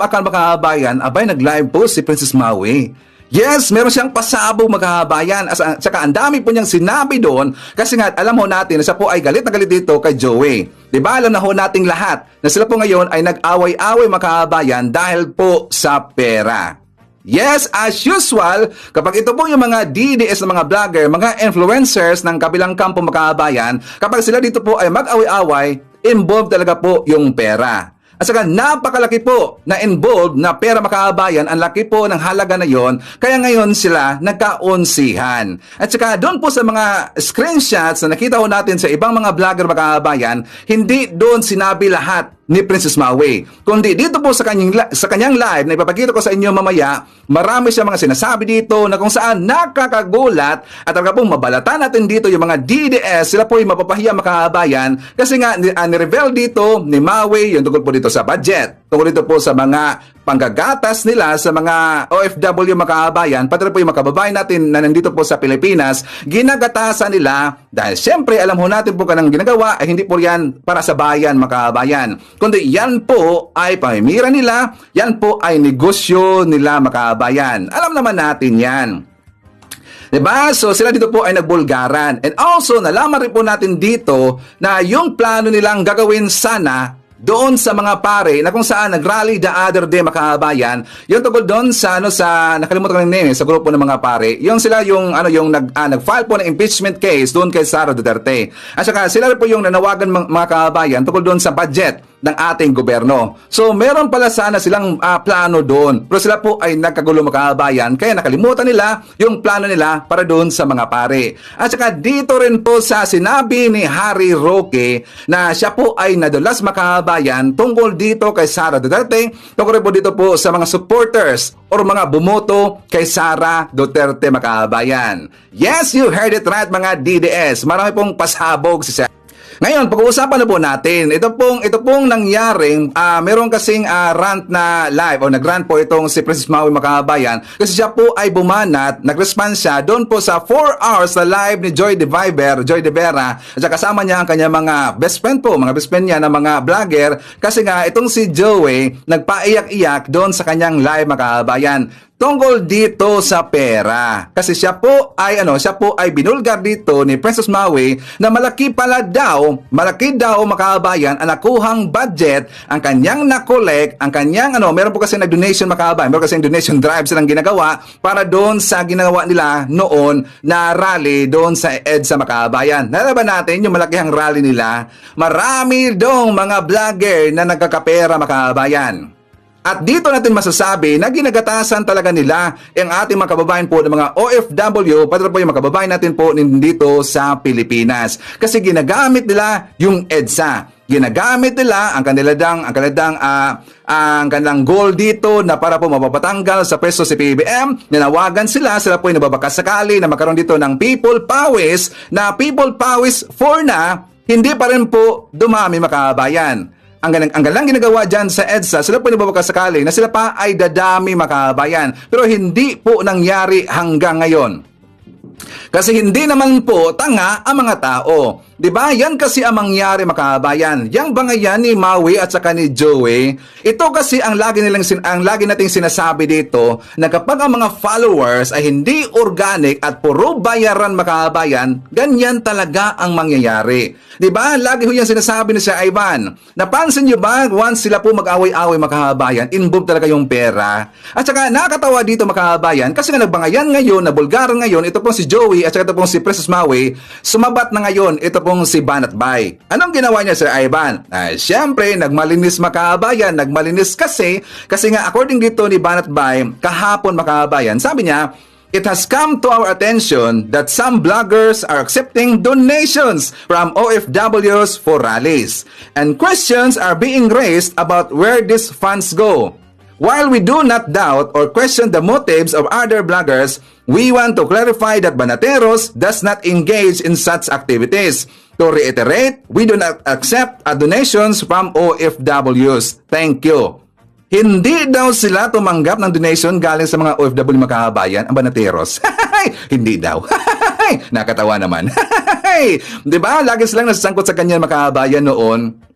akal makahabayan, abay nag-live po si Princess Maui. Yes, meron siyang pasabog magkahabayan. As, saka ang dami po niyang sinabi doon kasi nga alam ho natin na siya po ay galit na galit dito kay Joey. Di ba alam na ho nating lahat na sila po ngayon ay nag-away-away makahabayan dahil po sa pera. Yes, as usual, kapag ito po yung mga DDS na mga vlogger, mga influencers ng kabilang kampo makahabayan, kapag sila dito po ay mag-away-away, involved talaga po yung pera. At saka napakalaki po na involved na pera makaabayan, ang laki po ng halaga na yon, kaya ngayon sila nagkaunsihan. At saka doon po sa mga screenshots na nakita ho natin sa ibang mga vlogger makaabayan, hindi doon sinabi lahat ni Princess Maui. Kundi dito po sa kanyang, sa kanyang live na ipapakita ko sa inyo mamaya, marami siya mga sinasabi dito na kung saan nakakagulat at talaga pong mabalatan natin dito yung mga DDS, sila po yung mapapahiya makahabayan kasi nga uh, ni-reveal dito ni Maui yung tungkol po dito sa budget, tungkol dito po sa mga panggagatas nila sa mga OFW makahabayan, pati po yung makababayan natin na nandito po sa Pilipinas, ginagatasan nila dahil siyempre alam ho natin po kanang ginagawa ay hindi po yan para sa bayan makahabayan. Kundi yan po ay pamimira nila, yan po ay negosyo nila makahabayan. Alam naman natin yan. Diba? So sila dito po ay nagbulgaran. And also, nalaman rin po natin dito na yung plano nilang gagawin sana doon sa mga pare na kung saan nag-rally the other day makabayan, yung tungkol doon sa ano sa nakalimutan ko ng name sa grupo ng mga pare, yung sila yung ano yung nag ah, nag-file po ng impeachment case doon kay Sara Duterte. At saka sila po yung nanawagan mga kababayan tungkol doon sa budget ng ating gobyerno. So meron pala sana silang uh, plano doon. Pero sila po ay nagkagulo makabayan kaya nakalimutan nila yung plano nila para doon sa mga pare. At saka dito rin po sa sinabi ni Harry Roque na siya po ay nadulas makabayan tungkol dito kay Sara Duterte, tungkol po dito po sa mga supporters or mga bumoto kay Sara Duterte makabayan. Yes, you heard it right mga DDS. Marami pong pasabog si Sara ngayon, pag-uusapan na po natin, ito pong, ito pong nangyaring, uh, meron kasing uh, rant na live o nag-rant po itong si Princess Maui Makabayan kasi siya po ay bumanat, nag-respond siya doon po sa 4 hours na live ni Joy De Viber, Joy De Vera, at kasama niya ang kanyang mga best friend po, mga best friend niya na mga vlogger. Kasi nga itong si Joey nagpaiyak-iyak doon sa kanyang live Makabayan tungkol dito sa pera. Kasi siya po ay ano, siya po ay binulgar dito ni Princess Maui na malaki pala daw, malaki daw makabayan ang nakuhang budget ang kanyang nakolek, ang kanyang ano, meron po kasi nag-donation makabayan, meron kasi donation drive silang ginagawa para doon sa ginagawa nila noon na rally doon sa EDSA makabayan. Nalaban natin yung malakihang rally nila. Marami dong mga vlogger na nagkakapera makabayan. At dito natin masasabi na ginagatasan talaga nila ang ating mga kababayan po ng mga OFW, pati po yung mga kababayan natin po dito sa Pilipinas. Kasi ginagamit nila yung EDSA. Ginagamit nila ang kanilang ang kanilang uh, ang kanilang goal dito na para po mapapatanggal sa pwesto si PBM. Nanawagan sila, sila po ay nababakas sakali na magkaroon dito ng people powers na people powers for na hindi pa rin po dumami makabayan ang, ang galang ginagawa dyan sa EDSA, sila po nababakasakali na sila pa ay dadami makabayan. Pero hindi po nangyari hanggang ngayon. Kasi hindi naman po tanga ang mga tao. 'Di ba? Yan kasi ang mangyari makabayan. Yang bangayan ni Maui at saka ni Joey, ito kasi ang lagi nilang sin ang lagi nating sinasabi dito na kapag ang mga followers ay hindi organic at puro bayaran makabayan, ganyan talaga ang mangyayari. 'Di ba? Lagi ho yan sinasabi ni si Ivan. Napansin niyo ba once sila po mag-away-away makabayan, involved talaga yung pera. At saka nakakatawa dito makabayan kasi nga nagbangayan ngayon, na bulgar ngayon, ito po si Joey at saka ito pong si Princess Maui, sumabat na ngayon ito pong si Banat Bay. Anong ginawa niya Sir Ivan? Ay, syempre, nagmalinis makaabayan. Nagmalinis kasi, kasi nga according dito ni Banat Bay, kahapon makaabayan, sabi niya, It has come to our attention that some bloggers are accepting donations from OFWs for rallies, and questions are being raised about where these funds go. While we do not doubt or question the motives of other bloggers, we want to clarify that Banateros does not engage in such activities. To reiterate, we do not accept donations from OFWs. Thank you. Hindi daw sila tumanggap ng donation galing sa mga OFW makahabayan, ang Banateros. Hindi daw. Nakatawa naman. 'Di ba? Lagi silang nasasangkot sa kanya makahabayan noon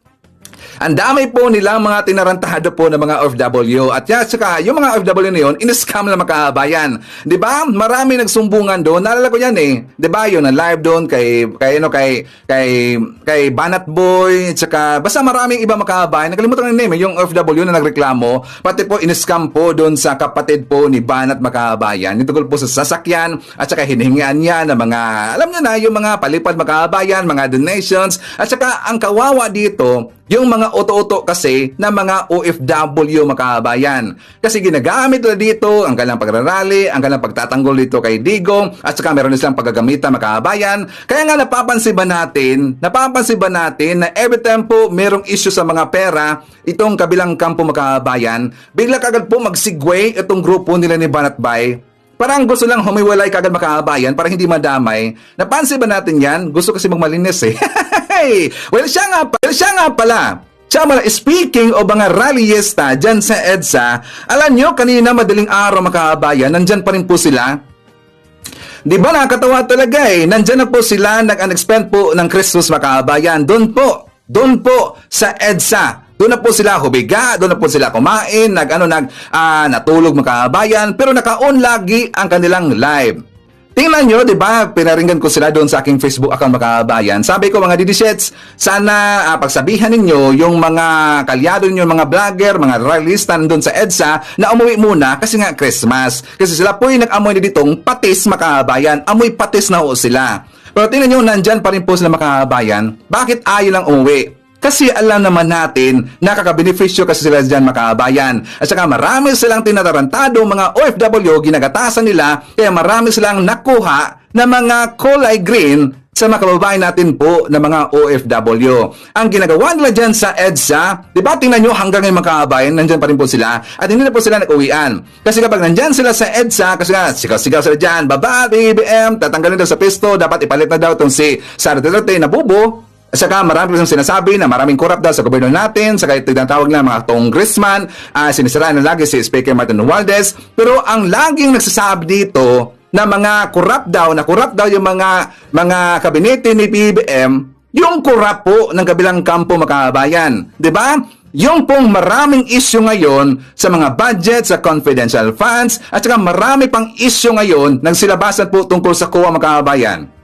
Ang dami po nilang mga tinarantado po ng mga OFW. At yan, saka yung mga OFW na yun, in-scam na makabayan. Di ba? Marami nagsumbungan doon. Naalala ko yan eh. Di ba? Yun, ang live doon kay, kay, ano, kay, kay, kay Banat Boy. Tsaka, basta maraming iba makabayan. Nakalimutan ko yung name eh, yung OFW na nagreklamo. Pati po, in-scam po doon sa kapatid po ni Banat Makabayan. Yung tungkol po sa sasakyan at saka hinihingian niya ng mga, alam niyo na, yung mga palipad makabayan, mga donations. At saka, ang kawawa dito, yung mga oto-oto kasi na mga OFW makabayan. Kasi ginagamit nila dito ang kanilang pagrarally, ang kanilang pagtatanggol dito kay Digo, at saka meron silang paggagamita makabayan. Kaya nga napapansin ba natin, napapansin ba natin na every time po merong issue sa mga pera, itong kabilang kampo makabayan, bigla kagad po magsigway itong grupo nila ni Banat Bay Parang gusto lang humiwalay kagad makahabayan para hindi madamay. Napansin ba natin yan? Gusto kasi magmalinis eh. well, siya nga, well, siya nga pala. Siya pala, speaking o mga rallyista dyan sa EDSA, alam nyo, kanina madaling araw makahabayan, nandyan pa rin po sila. Di ba nakakatawa talaga eh. Nandyan na po sila, nag-unexpend po ng Christmas makahabayan. Doon po, doon po sa EDSA. Doon na po sila hubiga, doon na po sila kumain, nag ano nag ah, natulog makabayan, pero naka-on lagi ang kanilang live. Tingnan nyo, di ba, pinaringgan ko sila doon sa aking Facebook account makabayan. Sabi ko mga didishets, sana ah, pagsabihan ninyo yung mga kalyado ninyo, mga vlogger, mga rallyista doon sa EDSA na umuwi muna kasi nga Christmas. Kasi sila po yung nag-amoy na ditong patis makabayan. Amoy patis na ho sila. Pero tingnan nyo, nandyan pa rin po sila makabayan. Bakit ayaw lang umuwi? Kasi alam naman natin, nakakabeneficyo kasi sila dyan makabayan. At saka marami silang tinatarantado mga OFW, ginagatasan nila, kaya marami silang nakuha na mga kulay green sa mga kababayan natin po na mga OFW. Ang ginagawa nila dyan sa EDSA, di ba tingnan nyo hanggang ngayon mga kababayan, nandyan pa rin po sila at hindi na po sila nag-uwian. Kasi kapag nandyan sila sa EDSA, kasi nga sigaw-sigaw sila dyan, baba, BBM, tatanggalin daw sa pisto, dapat ipalit na daw itong si Sara Duterte na bubo, at saka marami silang sinasabi na maraming corrupt daw sa gobyerno natin, saka tinatawag na mga congressman, uh, sinisiraan na lagi si Speaker Martin Romualdez. Pero ang laging nagsasabi dito na mga corrupt daw, na corrupt daw yung mga mga kabinete ni PBM, yung corrupt po ng kabilang kampo makabayan. ba? Yung pong maraming issue ngayon sa mga budget, sa confidential funds, at saka marami pang issue ngayon ng silabasan po tungkol sa COA makabayan.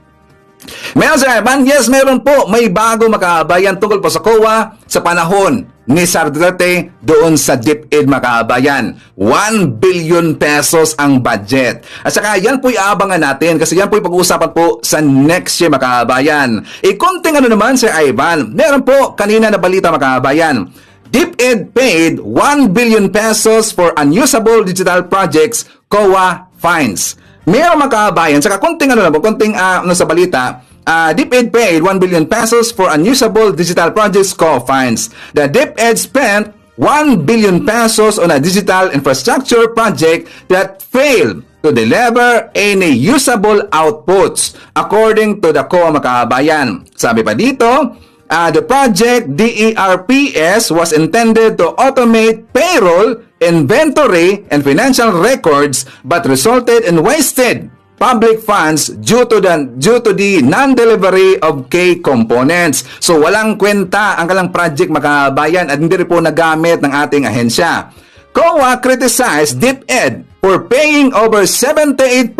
Meron sa Evan, yes, meron po. May bago makabayan tungkol po sa COA sa panahon ni Sar Duterte doon sa DepEd makabayan. 1 billion pesos ang budget. At saka yan po iabangan natin kasi yan po pag-uusapan po sa next year makabayan. E konting ano naman Sir Ivan, meron po kanina na balita makabayan. DepEd paid 1 billion pesos for unusable digital projects, COA fines. Meron makabayan, saka konting ano lang po, konting uh, ano sa balita, uh, DepEd paid 1 billion pesos for unusable digital projects COA fines. The DepEd spent 1 billion pesos on a digital infrastructure project that failed to deliver any usable outputs according to the COA Makabayan. Sabi pa dito, Uh, the project DERPS was intended to automate payroll, inventory, and financial records but resulted in wasted public funds due to the due to the non-delivery of key components. So walang kwenta ang kalang project makabayan at hindi rin po nagamit ng ating ahensya. COA criticized DepEd for paying over 78%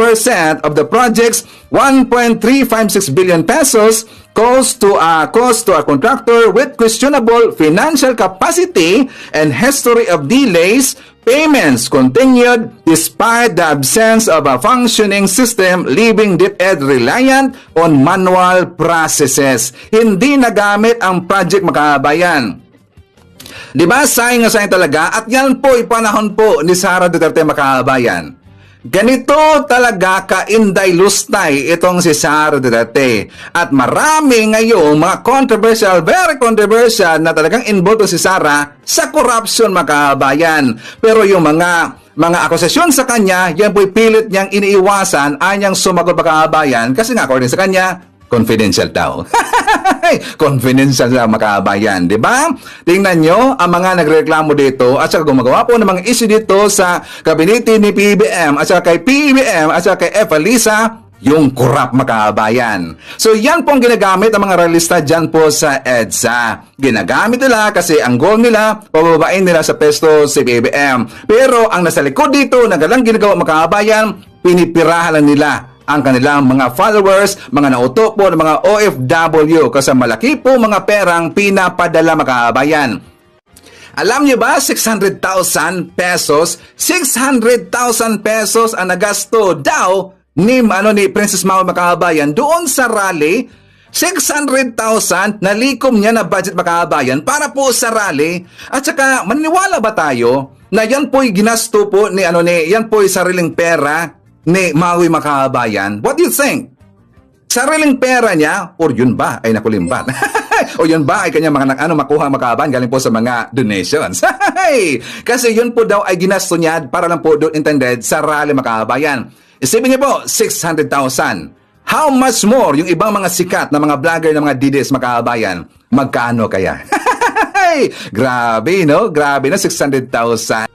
of the project's 1.356 billion pesos cost to a cost to a contractor with questionable financial capacity and history of delays payments continued despite the absence of a functioning system leaving DepEd reliant on manual processes hindi nagamit ang project makabayan Di ba? Sayang na sayang talaga. At yan po, ipanahon po ni Sara Duterte makabayan. Ganito talaga ka-inday lustay itong si Sara Duterte. At marami ngayon mga controversial, very controversial na talagang involved si Sara sa corruption makabayan. Pero yung mga mga akusasyon sa kanya, yan po'y pilit niyang iniiwasan, anyang sumagot makabayan kasi nga according sa kanya, confidential daw. confidential sa makabayan, di ba? Tingnan nyo, ang mga nagreklamo dito at saka gumagawa po ng mga issue dito sa kabinete ni PBM at saka kay PBM at saka kay F. Alisa, yung kurap makabayan. So yan pong ginagamit ang mga realista dyan po sa EDSA. Ginagamit nila kasi ang goal nila, pababain nila sa pesto si BBM. Pero ang nasa likod dito, nagalang ginagawa makabayan, pinipirahan lang nila ang kanilang mga followers, mga nauto po ng mga OFW kasi malaki po mga perang pinapadala makabayan. Alam niyo ba, 600,000 pesos, 600,000 pesos ang nagasto daw ni, ano, ni Princess Mao Makahabayan doon sa rally 600,000 na likom niya na budget makahabayan para po sa rally. At saka, maniniwala ba tayo na yan po'y ginasto po ni, ano ni, yan po'y sariling pera ni Maui Makahabayan? What do you think? Sariling pera niya, or yun ba ay nakulimbat? o yun ba ay kanya mga ano makuha makahabayan galing po sa mga donations? Kasi yun po daw ay ginasto niya para lang po doon intended sa rally makahabayan. Isipin niyo po, 600,000. How much more yung ibang mga sikat na mga vlogger na mga DDs makahabayan? Magkano kaya? Grabe, no? Grabe na 600,000.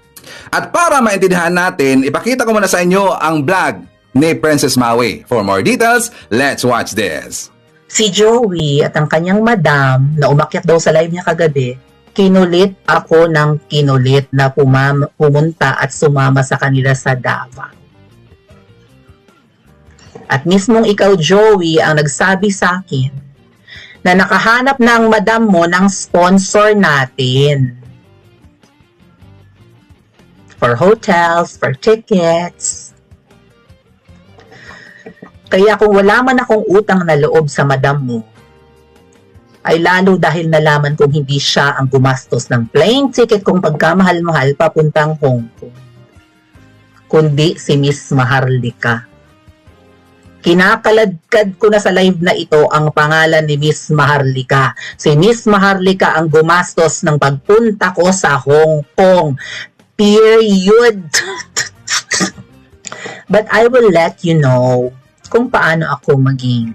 At para maintindihan natin, ipakita ko muna sa inyo ang vlog ni Princess Maui. For more details, let's watch this. Si Joey at ang kanyang madam na umakyat daw sa live niya kagabi, kinulit ako ng kinulit na pumam- pumunta at sumama sa kanila sa Davao. At mismong ikaw, Joey, ang nagsabi sa akin na nakahanap na ang madam mo ng sponsor natin. For hotels, for tickets. Kaya kung wala man akong utang na loob sa madam mo, ay lalo dahil nalaman kong hindi siya ang gumastos ng plane ticket kung pagkamahal-mahal papuntang Hong Kong. Kundi si Miss Maharlika Kinakaladkad ko na sa live na ito ang pangalan ni Miss Maharlika. Si Miss Maharlika ang gumastos ng pagpunta ko sa Hong Kong. Period. But I will let you know kung paano ako maging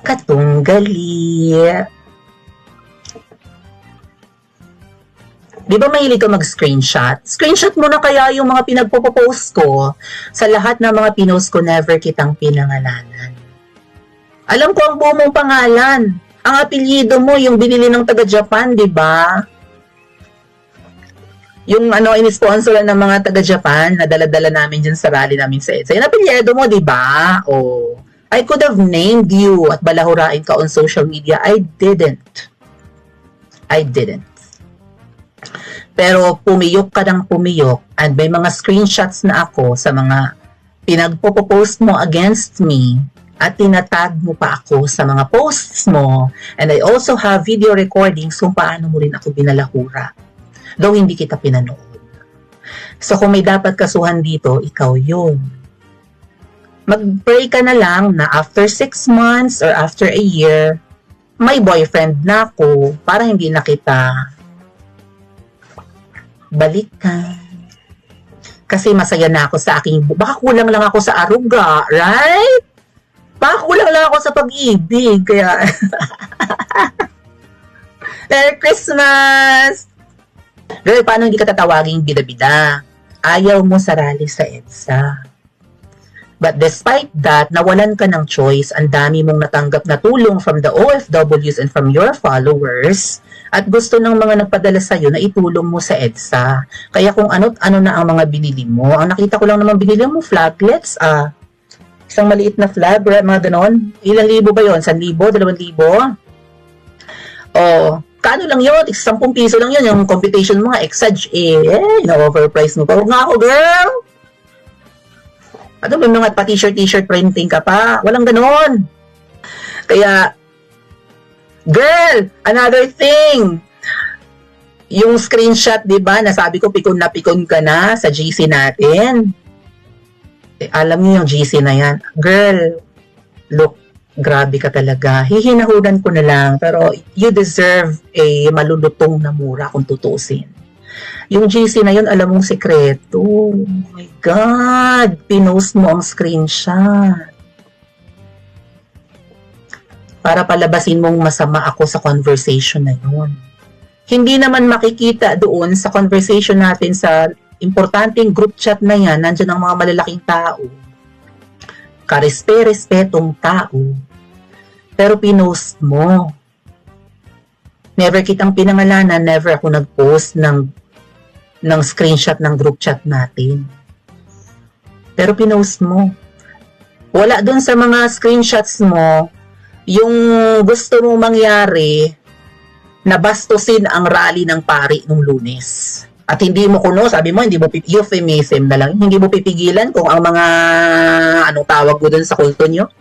katunggali Di ba mahilig ka mag-screenshot? Screenshot mo na kaya yung mga pinagpo-post ko. Sa lahat ng mga pinost ko, never kitang pinangalanan. Alam ko ang buo mong pangalan. Ang apelyido mo, yung binili ng taga-Japan, di ba? Yung ano, in-sponsor ng mga taga-Japan na dala-dala namin dyan sa rally namin sa EDSA. Yung apelyido mo, di ba? Oh. I could have named you at balahurain ka on social media. I didn't. I didn't. Pero pumiyok ka ng pumiyok and may mga screenshots na ako sa mga pinagpo-post mo against me at tinatag mo pa ako sa mga posts mo and I also have video recordings kung paano mo rin ako binalahura. Though hindi kita pinanood. So kung may dapat kasuhan dito, ikaw yun. Mag-pray ka na lang na after 6 months or after a year, may boyfriend na ako para hindi na kita balikan. Kasi masaya na ako sa aking, baka kulang lang ako sa aruga, right? Baka kulang lang ako sa pag-ibig, kaya... Merry Christmas! Girl, paano hindi ka tatawaging bida-bida? Ayaw mo sa rally sa EDSA. But despite that, nawalan ka ng choice, ang dami mong natanggap na tulong from the OFWs and from your followers, at gusto ng mga nagpadala sa'yo na itulong mo sa EDSA. Kaya kung ano't ano na ang mga binili mo, ang nakita ko lang naman binili mo, flaglets, ah, isang maliit na flag, mga ganon. Ilang libo ba yon? San libo? Dalawang libo? O, kano lang yun? 10 piso lang yun. Yung computation mo nga, exage, eh, eh na-overprice mo pa. Huwag nga ako, girl! Ano may mga pa-t-shirt, t-shirt printing ka pa? Walang ganon. Kaya, Girl, another thing. Yung screenshot, di ba, nasabi ko pikon na pikon ka na sa GC natin. Eh, alam niyo yung GC na yan. Girl, look, grabe ka talaga. Hihinahudan ko na lang, pero you deserve a malulutong na mura kung tutusin. Yung GC na yun, alam mong sekreto. Oh my God! Pinost mo ang screenshot para palabasin mong masama ako sa conversation na yun. Hindi naman makikita doon sa conversation natin sa importanteng group chat na yan, nandiyan ang mga malalaking tao. karespe-respetong tao, pero pinost mo. Never kitang pinangalanan, never ako nag-post ng, ng screenshot ng group chat natin. Pero pinost mo. Wala dun sa mga screenshots mo, yung gusto mo mangyari, nabastusin ang rally ng pari nung lunes. At hindi mo kuno, sabi mo, hindi mo euphemism na lang, hindi mo pipigilan kung ang mga, anong tawag mo dun sa kulto nyo?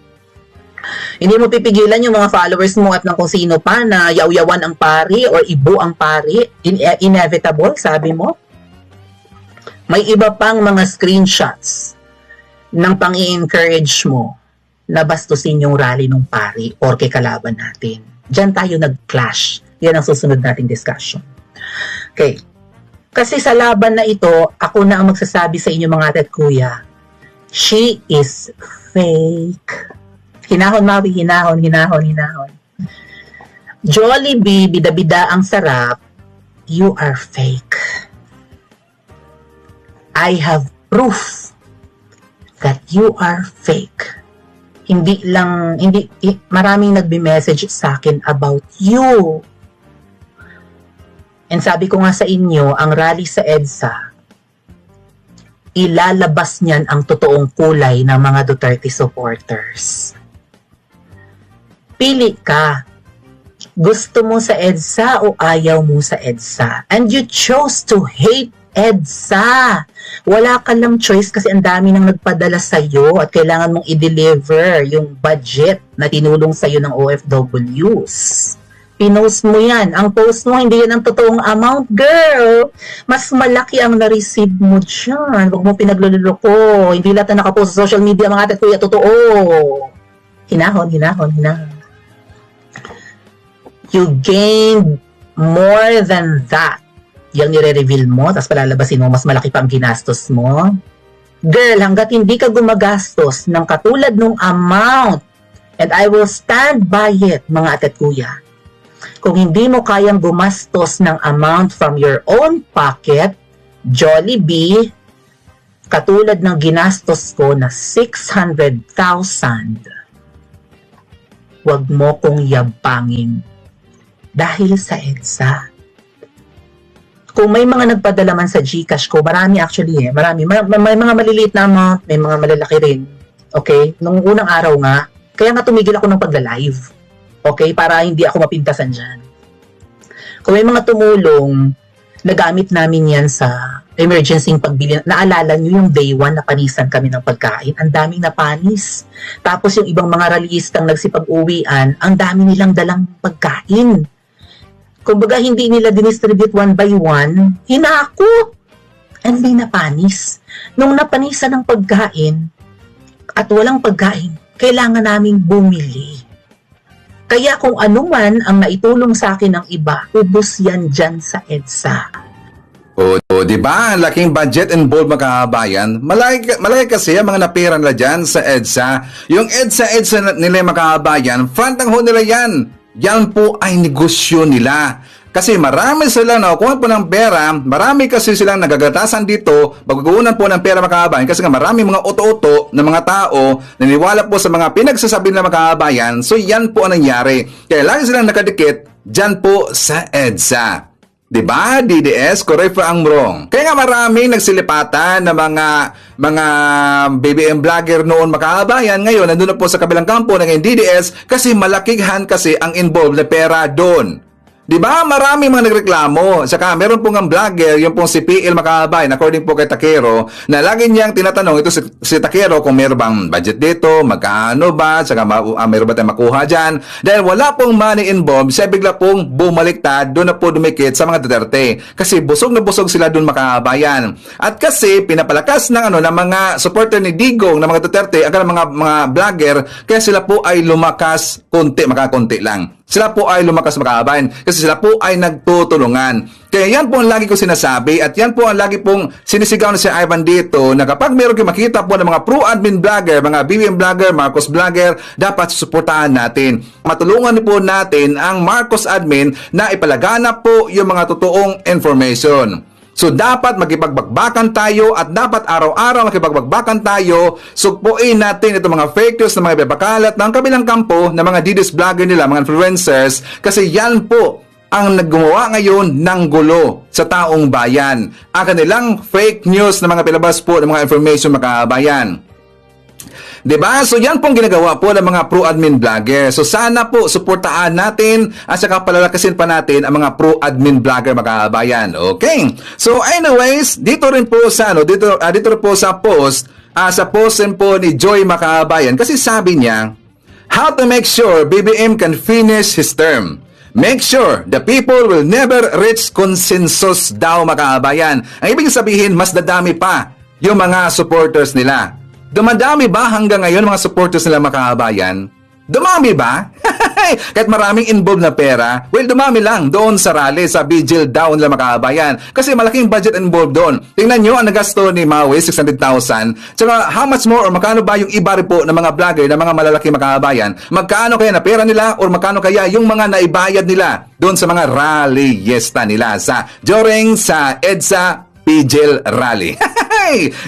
Hindi mo pipigilan yung mga followers mo at ng kung sino pa na yaw-yawan ang pari or ibo ang pari. In- inevitable, sabi mo. May iba pang mga screenshots ng pang encourage mo na bastusin yung rally ng pari or kay kalaban natin. Diyan tayo nag-clash. Yan ang susunod nating discussion. Okay. Kasi sa laban na ito, ako na ang magsasabi sa inyo mga ate at kuya, she is fake. Hinahon, Maui, hinahon, hinahon, hinahon. Jollibee, bida-bida ang sarap, you are fake. I have proof that you are fake. Hindi lang, hindi, maraming nagbe-message sa akin about you. And sabi ko nga sa inyo, ang rally sa EDSA, ilalabas niyan ang totoong kulay ng mga Duterte supporters. Pili ka. Gusto mo sa EDSA o ayaw mo sa EDSA? And you chose to hate EDSA. Wala ka lang choice kasi ang dami nang nagpadala sa iyo at kailangan mong i-deliver yung budget na tinulong sa iyo ng OFWs. Pinost mo yan. Ang post mo, hindi yan ang totoong amount, girl. Mas malaki ang na-receive mo dyan. Huwag mo pinagluloko. Hindi lahat na nakapost sa social media, mga ate at kuya, totoo. Hinahon, hinahon, hinahon. You gained more than that. Yung nire-reveal mo, tapos palalabasin mo, mas malaki pa ang ginastos mo. Girl, hanggat hindi ka gumagastos ng katulad ng amount, and I will stand by it, mga at kuya, kung hindi mo kayang gumastos ng amount from your own pocket, Jollibee, katulad ng ginastos ko na 600,000, wag mo kong yabangin dahil sa EDSA. Kung may mga nagpadala man sa GCash ko, marami actually eh, marami. May, may mga maliliit na amount, may mga malalaki rin. Okay? Nung unang araw nga, kaya nga tumigil ako ng pagla-live. Okay? Para hindi ako mapintasan dyan. Kung may mga tumulong, nagamit namin yan sa emergency pagbili. Naalala nyo yung day one na panisan kami ng pagkain? Ang daming napanis. Tapos yung ibang mga rallyistang nagsipag-uwian, ang dami nilang dalang pagkain. Kumbaga, hindi nila dinistribute one by one, hinako. And may napanis. Nung napanisan ng pagkain, at walang pagkain, kailangan naming bumili. Kaya kung ano man ang naitulong sa akin ng iba, ubos yan dyan sa EDSA. O, o di ba? Ang Laking budget involved makahabayan. Malaki, malaki kasi ang mga napira nila dyan sa EDSA. Yung EDSA, EDSA na- nila yung makahabayan, front ang ho nila yan. Yan po ay negosyo nila. Kasi marami sila nakukuha po ng pera, marami kasi silang nagagatasan dito, pagkukunan po ng pera makahabayan kasi nga marami mga oto-oto ng mga tao naniwala po sa mga pinagsasabi ng makahabayan. So yan po ang nangyari. Kaya lagi silang nakadikit dyan po sa EDSA. Diba? DDS, correct pa ang wrong. Kaya nga maraming nagsilipatan na mga mga BBM vlogger noon makahabayan. Ngayon, nandun na po sa kabilang kampo ng DDS kasi malakihan kasi ang involved na pera doon. Di ba? Marami mga nagreklamo. Saka meron pong ang vlogger, yung pong si PL Makahabay, according po kay Takero, na lagi niyang tinatanong ito si, si Takero kung meron bang budget dito, magkano ba, saka ma, uh, meron ba tayong makuha dyan. Dahil wala pong money involved, siya bigla pong bumaliktad, doon na po dumikit sa mga Duterte. Kasi busog na busog sila doon makahabayan. At kasi pinapalakas ng ano ng mga supporter ni Digong ng mga Duterte, ang mga mga vlogger, kaya sila po ay lumakas konti, makakonti lang. Sila po ay lumakas makahabayan kasi sila po ay nagtutulungan. Kaya yan po ang lagi ko sinasabi at yan po ang lagi pong sinisigaw na si Ivan dito na kapag meron kayo makita po ng mga pro-admin vlogger, mga BBM vlogger, Marcos vlogger, dapat susuportahan natin. Matulungan po natin ang Marcos admin na ipalaganap po yung mga totoong information. So dapat makipagbagbakan tayo at dapat araw-araw makipagbagbakan tayo. Sugpuin natin itong mga fake news na mga ibabakalat ng kabilang kampo ng mga didis vlogger nila, mga influencers kasi yan po ang naggumawa ngayon ng gulo sa taong bayan. Ang kanilang fake news na mga pilabas po ng mga information makabayan. 'Di ba? So yan pong ginagawa po ng mga pro-admin vlogger. So sana po suportahan natin at saka palalakasin pa natin ang mga pro-admin vlogger mga kabayan. Okay? So anyways, dito rin po sa ano, dito ah, dito rin po sa post, ah, sa post po ni Joy Makabayan kasi sabi niya, how to make sure BBM can finish his term. Make sure the people will never reach consensus daw makaabayan. Ang ibig sabihin, mas dadami pa yung mga supporters nila. Dumadami ba hanggang ngayon mga supporters nila makaabayan? Dumami ba? Kahit maraming involved na pera, well, dumami lang doon sa rally, sa vigil daw nila makaabayan. Kasi malaking budget involved doon. Tingnan nyo, ang nagasto ni Maui, 600,000. Tsaka, how much more or magkano ba yung iba po ng mga vlogger, ng mga malalaking makaabayan? Magkano kaya na pera nila or magkano kaya yung mga naibayad nila doon sa mga rally yesta nila sa during sa EDSA Vigil Rally.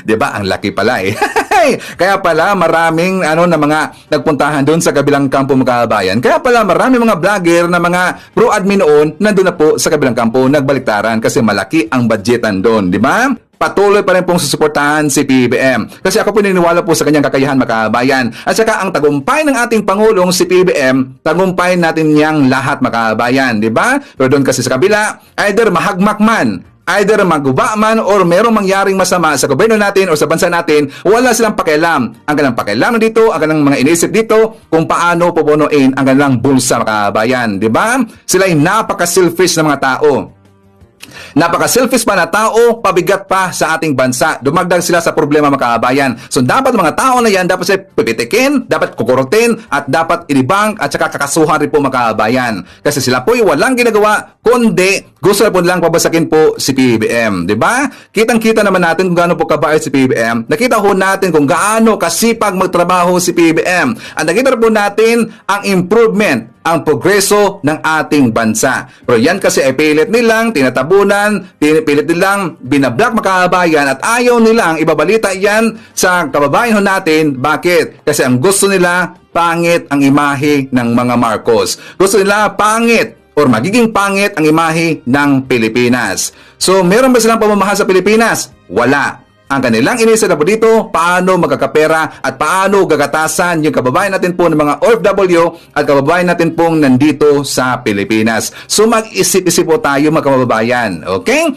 'Di ba? Ang laki pala eh. Kaya pala maraming ano na mga nagpuntahan doon sa kabilang kampo mga kabayan. Kaya pala maraming mga vlogger na mga pro-admin noon nandun na po sa kabilang kampo nagbaliktaran kasi malaki ang budgetan doon, 'di ba? Patuloy pa rin pong susuportahan si PBM. Kasi ako po naniniwala po sa kanyang kakayahan makabayan. At saka ang tagumpay ng ating Pangulong si PBM, tagumpay natin niyang lahat makabayan. Di ba? Pero doon kasi sa kabila, either mahagmak man either maguba man or merong mangyaring masama sa gobyerno natin o sa bansa natin, wala silang pakialam. Ang kanilang pakialam dito, ang kanilang mga inisip dito, kung paano pupunuin ang kanilang bulsa makabayan. Di ba? Sila ay napaka-selfish na mga tao. Napaka-selfish pa na tao, pabigat pa sa ating bansa. Dumagdag sila sa problema makabayan. So dapat mga tao na yan, dapat sila pipitikin, dapat kukurutin, at dapat ilibang at saka kakasuhan rin po makabayan. Kasi sila po walang ginagawa, kundi gusto na po nilang pabasakin po si PBM. Ba? Kitang-kita naman natin kung gaano po kabayad si PBM. Nakita ho natin kung gaano kasipag magtrabaho si PBM. At nakita po natin ang improvement ang progreso ng ating bansa. Pero yan kasi ay pilit nilang tinatabunan, pinipilit nilang binablock makabayan at ayaw nilang ibabalita yan sa kababayan natin. Bakit? Kasi ang gusto nila, pangit ang imahe ng mga Marcos. Gusto nila pangit or magiging pangit ang imahe ng Pilipinas. So, meron ba silang pamamahal sa Pilipinas? Wala. Ang kanilang inisip na po dito, paano magkakapera at paano gagatasan yung kababayan natin po ng mga OFW at kababayan natin pong nandito sa Pilipinas. So mag-isip-isip po tayo mga kababayan. Okay?